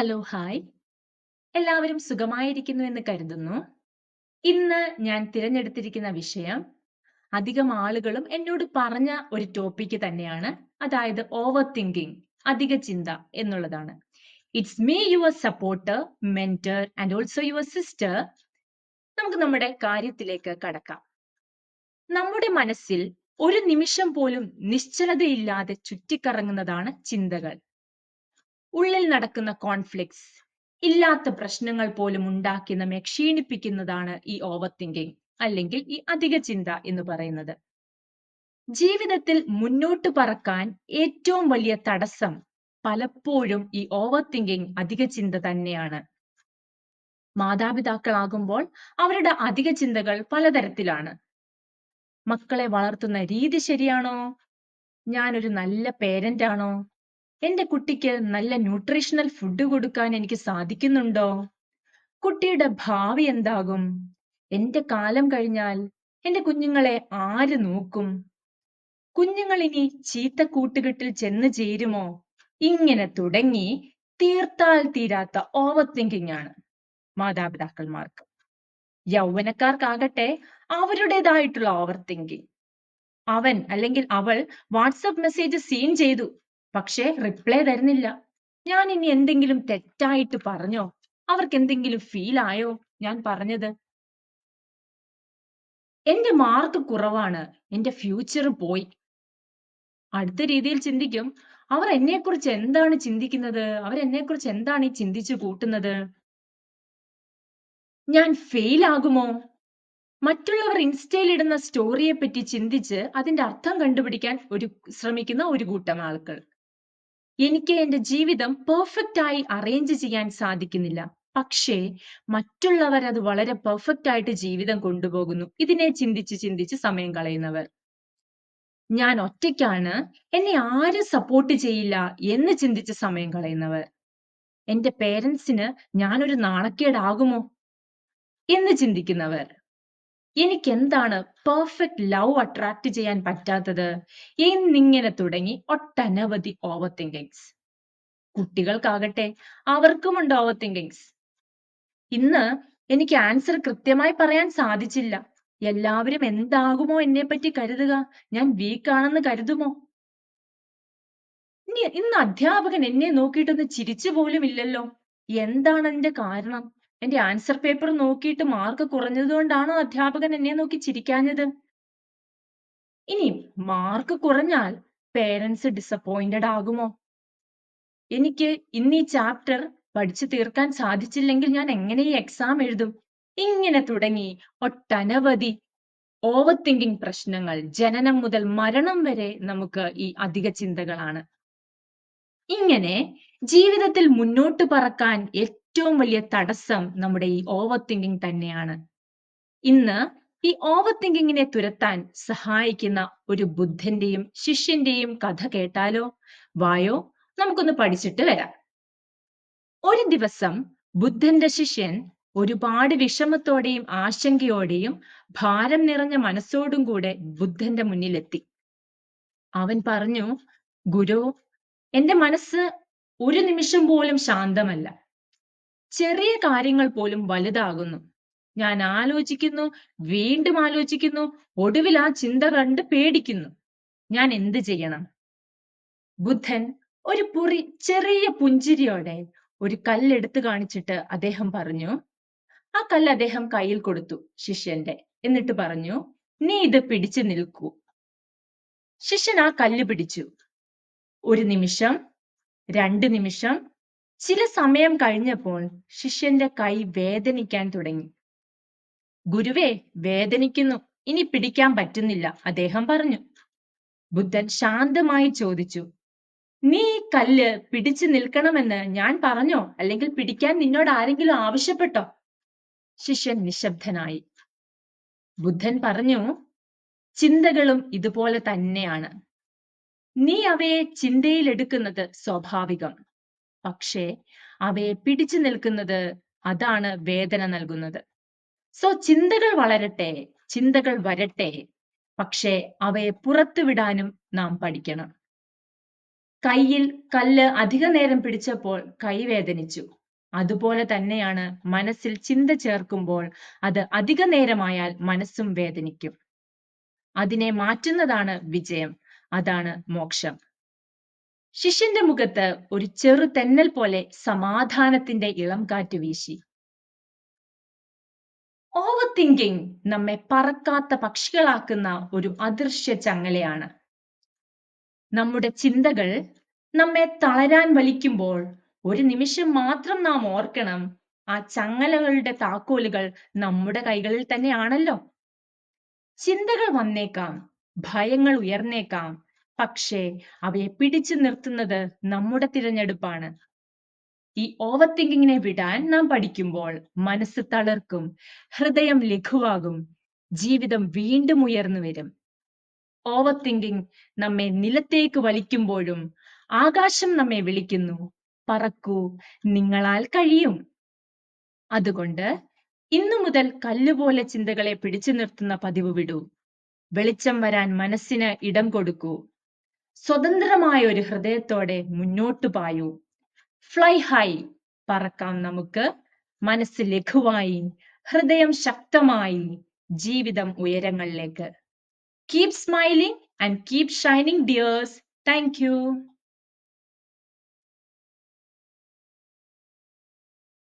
Hello hi. എല്ലാവരും സുഖമായിരിക്കുന്നു എന്ന് കരുതുന്നു. ഇന്ന് ഞാൻ തിരഞ്ഞെടുത്തിരിക്കുന്ന വിഷയം അധികം ആളുകളും എന്നോട് പറഞ്ഞ ഒരു ടോപ്പിക്ക് തന്നെയാണ്. അതായത് ഓവർ തിങ്കിങ് അധിക ചിന്ത എന്നുള്ളതാണ്. It's me your supporter mentor and also your sister നമുക്ക് നമ്മുടെ കാര്യത്തിലേക്ക് കടക്കാം. നമ്മുടെ മനസ്സിൽ ഒരു നിമിഷം പോലും നിശ്ചലതയില്ലാതെ ചുറ്റിക്കറങ്ങുന്നതാണ് ചിന്തകൾ. ഉള്ളിൽ നടക്കുന്ന കോൺഫ്ലിക്ട്സ് ഇല്ലാത്ത പ്രശ്നങ്ങൾ പോലും ഉണ്ടാക്കി നമ്മെ ക്ഷീണിപ്പിക്കുന്നതാണ് ഈ ഓവർ തിങ്കിങ് അല്ലെങ്കിൽ ഈ അധിക ചിന്ത എന്ന് പറയുന്നത്. ജീവിതത്തിൽ മുന്നോട്ട് പറക്കാൻ ഏറ്റവും വലിയ തടസ്സം പലപ്പോഴും ഈ ഓവർ തിങ്കിങ് അധിക ചിന്ത തന്നെയാണ്. മാതാപിതാക്കളാകുമ്പോൾ അവരുടെ അധിക ചിന്തകൾ പലതരത്തിലാണ്. മക്കളെ വളർത്തുന്ന രീതി ശരിയാണോ? ഞാനൊരു നല്ല പേരന്റ് ആണോ? എന്റെ കുട്ടിക്ക് നല്ല ന്യൂട്രീഷണൽ ഫുഡ് കൊടുക്കാൻ എനിക്ക് സാധിക്കുന്നുണ്ടോ? കുട്ടിയുടെ ഭാവി എന്താകും? എന്റെ കാലം കഴിഞ്ഞാൽ എന്റെ കുഞ്ഞുങ്ങളെ ആര് നോക്കും? കുഞ്ഞുങ്ങൾ ഇനി ചീത്ത കൂട്ടുകെട്ടിൽ ചെന്ന് ചേരുമോ? ഇങ്ങനെ തുടങ്ങി തീർത്താൽ തീരാത്ത ഓവർ തിങ്കിങ് ആണ് മാതാപിതാക്കന്മാർക്ക് യൗവനക്കാർക്കാകട്ടെ അവരുടേതായിട്ടുള്ള ഓവർ തിങ്കിങ് അവൻ അല്ലെങ്കിൽ അവൾ വാട്സപ്പ് മെസ്സേജ് സീൻ ചെയ്തു. പക്ഷേ റിപ്ലൈ തരുന്നില്ല. ഞാൻ ഇനി എന്തെങ്കിലും തെറ്റായിട്ട് പറഞ്ഞോ? അവർക്ക് എന്തെങ്കിലും ഫീൽ ആയോ? ഞാൻ പറഞ്ഞത് എന്റെ മാർക്ക് കുറവാണ്. എന്റെ ഫ്യൂച്ചർ പോയി. അടുത്ത രീതിയിൽ ചിന്തിക്കും അവർ എന്നെക്കുറിച്ച് എന്താണ് ചിന്തിക്കുന്നത്? അവർ എന്നെക്കുറിച്ച് എന്താണ് ഈ ചിന്തിച്ചു കൂട്ടുന്നത്? ഞാൻ ഫെയിൽ ആകുമോ? മറ്റുള്ളവർ ഇൻസ്റ്റയിൽ ഇടുന്ന സ്റ്റോറിയെ പറ്റി ചിന്തിച്ച് അതിന്റെ അർത്ഥം കണ്ടുപിടിക്കാൻ ഒരു ശ്രമിക്കുന്ന ഒരു കൂട്ടം ആളുകൾ. എനിക്ക് എന്റെ ജീവിതം പെർഫെക്റ്റ് ആയി അറേഞ്ച് ചെയ്യാൻ സാധിക്കുന്നില്ല. പക്ഷേ മറ്റുള്ളവർ അത് വളരെ പെർഫെക്റ്റ് ആയിട്ട് ജീവിതം കൊണ്ടുപോകുന്നു. ഇതിനെ ചിന്തിച്ച് ചിന്തിച്ച് സമയം കളയുന്നവർ. ഞാൻ ഒറ്റയ്ക്കാണ്. എന്നെ ആരും സപ്പോർട്ട് ചെയ്യില്ല എന്ന് ചിന്തിച്ച് സമയം കളയുന്നവർ. എന്റെ പേരൻസിന് ഞാനൊരു നാണക്കേടാകുമോ? എന്ന് ചിന്തിക്കുന്നവർ. എനിക്ക് എന്താണ് പെർഫെക്റ്റ് ലവ് അട്രാക്ട് ചെയ്യാൻ പറ്റാത്തത്? എന്നിങ്ങനെ തുടങ്ങി ഒട്ടനവധി ഓവർ തിങ്കിങ്സ് കുട്ടികൾക്കാകട്ടെ അവർക്കുമുണ്ട് ഓവർ തിങ്കിങ്സ് ഇന്ന് എനിക്ക് ആൻസർ കൃത്യമായി പറയാൻ സാധിച്ചില്ല. എല്ലാവരും എന്താകുമോ എന്നെ പറ്റി കരുതുക. ഞാൻ വീക്കാണെന്ന് കരുതുമോ? ഇനി ഇന്ന് അധ്യാപകൻ എന്നെ നോക്കിയിട്ടൊന്ന് ചിരിച്ചു പോലും ഇല്ലല്ലോ എന്താണ് അതിന്റെ കാരണം? എന്റെ ആൻസർ പേപ്പർ നോക്കിയിട്ട് മാർക്ക് കുറഞ്ഞത് കൊണ്ടാണോ അധ്യാപകൻ എന്നെ നോക്കി ചിരിക്കാഞ്ഞത്? ഇനി മാർക്ക് കുറഞ്ഞാൽ പേരൻസ് ഡിസപ്പോയിന്റഡ് ആകുമോ? എനിക്ക് ഇന്ന് ഈ ചാപ്റ്റർ പഠിച്ചു തീർക്കാൻ സാധിച്ചില്ലെങ്കിൽ ഞാൻ എങ്ങനെ ഈ എക്സാം എഴുതും? ഇങ്ങനെ തുടങ്ങി ഒട്ടനവധി ഓവർ തിങ്കിങ് പ്രശ്നങ്ങൾ ജനനം മുതൽ മരണം വരെ നമുക്ക് ഈ അധിക ചിന്തകളാണ്. ഇങ്ങനെ ജീവിതത്തിൽ മുന്നോട്ട് പറക്കാൻ ഏറ്റവും വലിയ തടസ്സം നമ്മുടെ ഈ ഓവർ തിങ്കിങ് തന്നെയാണ്. ഇന്ന് ഈ ഓവർ തിങ്കിങ്ങിനെ തുരത്താൻ സഹായിക്കുന്ന ഒരു ബുദ്ധന്റെയും ശിഷ്യന്റെയും കഥ കേട്ടാലോ? വായോ നമുക്കൊന്ന് പഠിച്ചിട്ട് വരാം. ഒരു ദിവസം ബുദ്ധന്റെ ശിഷ്യൻ ഒരുപാട് വിഷമത്തോടെയും ആശങ്കയോടെയും ഭാരം നിറഞ്ഞ മനസ്സോടും കൂടെ ബുദ്ധന്റെ മുന്നിലെത്തി. അവൻ പറഞ്ഞു ഗുരു എന്റെ മനസ്സ് ഒരു നിമിഷം പോലും ശാന്തമല്ല. ചെറിയ കാര്യങ്ങൾ പോലും വലുതാകുന്നു. ഞാൻ ആലോചിക്കുന്നു വീണ്ടും ആലോചിക്കുന്നു ഒടുവിൽ ആ ചിന്ത കണ്ട് പേടിക്കുന്നു. ഞാൻ എന്ത് ചെയ്യണം? ബുദ്ധൻ ഒരു പുറി ചെറിയ പുഞ്ചിരിയോടെ ഒരു കല്ലെടുത്ത് കാണിച്ചിട്ട് അദ്ദേഹം പറഞ്ഞു ആ കല്ല് അദ്ദേഹം കയ്യിൽ കൊടുത്തു ശിഷ്യന്റെ എന്നിട്ട് പറഞ്ഞു നീ ഇത് പിടിച്ചു നിൽക്കൂ. ശിഷ്യൻ ആ കല്ല് പിടിച്ചു. ഒരു നിമിഷം രണ്ട് നിമിഷം ചില സമയം കഴിഞ്ഞപ്പോൾ ശിഷ്യന്റെ കൈ വേദനിക്കാൻ തുടങ്ങി. ഗുരുവേ വേദനിക്കുന്നു. ഇനി പിടിക്കാൻ പറ്റുന്നില്ല അദ്ദേഹം പറഞ്ഞു. ബുദ്ധൻ ശാന്തമായി ചോദിച്ചു. നീ ഈ കല്ല് പിടിച്ചു നിൽക്കണമെന്ന് ഞാൻ പറഞ്ഞോ? അല്ലെങ്കിൽ പിടിക്കാൻ നിന്നോട് ആരെങ്കിലും ആവശ്യപ്പെട്ടോ? ശിഷ്യൻ നിശബ്ദനായി. ബുദ്ധൻ പറഞ്ഞു ചിന്തകളും ഇതുപോലെ തന്നെയാണ്. നീ അവയെ ചിന്തയിലെടുക്കുന്നത് സ്വാഭാവികം. പക്ഷേ അവയെ പിടിച്ചു നിൽക്കുന്നത് അതാണ് വേദന നൽകുന്നത്. സോ ചിന്തകൾ വളരട്ടെ ചിന്തകൾ വരട്ടെ പക്ഷേ അവയെ പുറത്തുവിടാനും നാം പഠിക്കണം. കയ്യിൽ കല്ല് അധിക നേരം പിടിച്ചപ്പോൾ കൈവേദനിച്ചു അതുപോലെ തന്നെയാണ് മനസ്സിൽ ചിന്ത ചേർക്കുമ്പോൾ അത് അധിക നേരമായാൽ മനസ്സും വേദനിക്കും. അതിനെ മാറ്റുന്നതാണ് വിജയം അതാണ് മോക്ഷം. ശിഷ്യന്റെ മുഖത്ത് ഒരു ചെറു തെന്നൽ പോലെ സമാധാനത്തിന്റെ ഇളം കാറ്റ് വീശി. ഓവർ തിങ്കിങ് നമ്മെ പറക്കാത്ത പക്ഷികളാക്കുന്ന ഒരു അദൃശ്യ ചങ്ങലയാണ്. നമ്മുടെ ചിന്തകൾ നമ്മെ തളരാൻ വലിക്കുമ്പോൾ ഒരു നിമിഷം മാത്രം നാം ഓർക്കണം ആ ചങ്ങലകളുടെ താക്കോലുകൾ നമ്മുടെ കൈകളിൽ തന്നെയാണല്ലോ. ചിന്തകൾ വന്നേക്കാം ഭയങ്ങൾ ഉയർന്നേക്കാം പക്ഷേ അവയെ പിടിച്ചു നിർത്തുന്നത് നമ്മുടെ തിരഞ്ഞെടുപ്പാണ്. ഈ ഓവർ തിങ്കിങ്ങിനെ വിടാൻ നാം പഠിക്കുമ്പോൾ മനസ്സ് തളർക്കും ഹൃദയം ലഘുവാകും ജീവിതം വീണ്ടും ഉയർന്നു വരും. ഓവർ തിങ്കിങ് നമ്മെ നിലത്തേക്ക് വലിക്കുമ്പോഴും ആകാശം നമ്മെ വിളിക്കുന്നു പറക്കൂ നിങ്ങളാൽ കഴിയും. അതുകൊണ്ട് ഇന്നു മുതൽ കല്ലുപോലെ ചിന്തകളെ പിടിച്ചു നിർത്തുന്ന പതിവ് വിടൂ. വെളിച്ചം വരാൻ മനസ്സിന് ഇടം കൊടുക്കൂ. സ്വതന്ത്രമായ ഒരു ഹൃദയത്തോടെ മുന്നോട്ട് പായൂ. ഫ്ലൈ ഹൈ പറക്കാം നമുക്ക്. മനസ്സ് ലഘുവായി ഹൃദയം ശക്തമായി ജീവിതം ഉയരങ്ങളിലേക്ക്. Keep smiling and keep shining dears thank you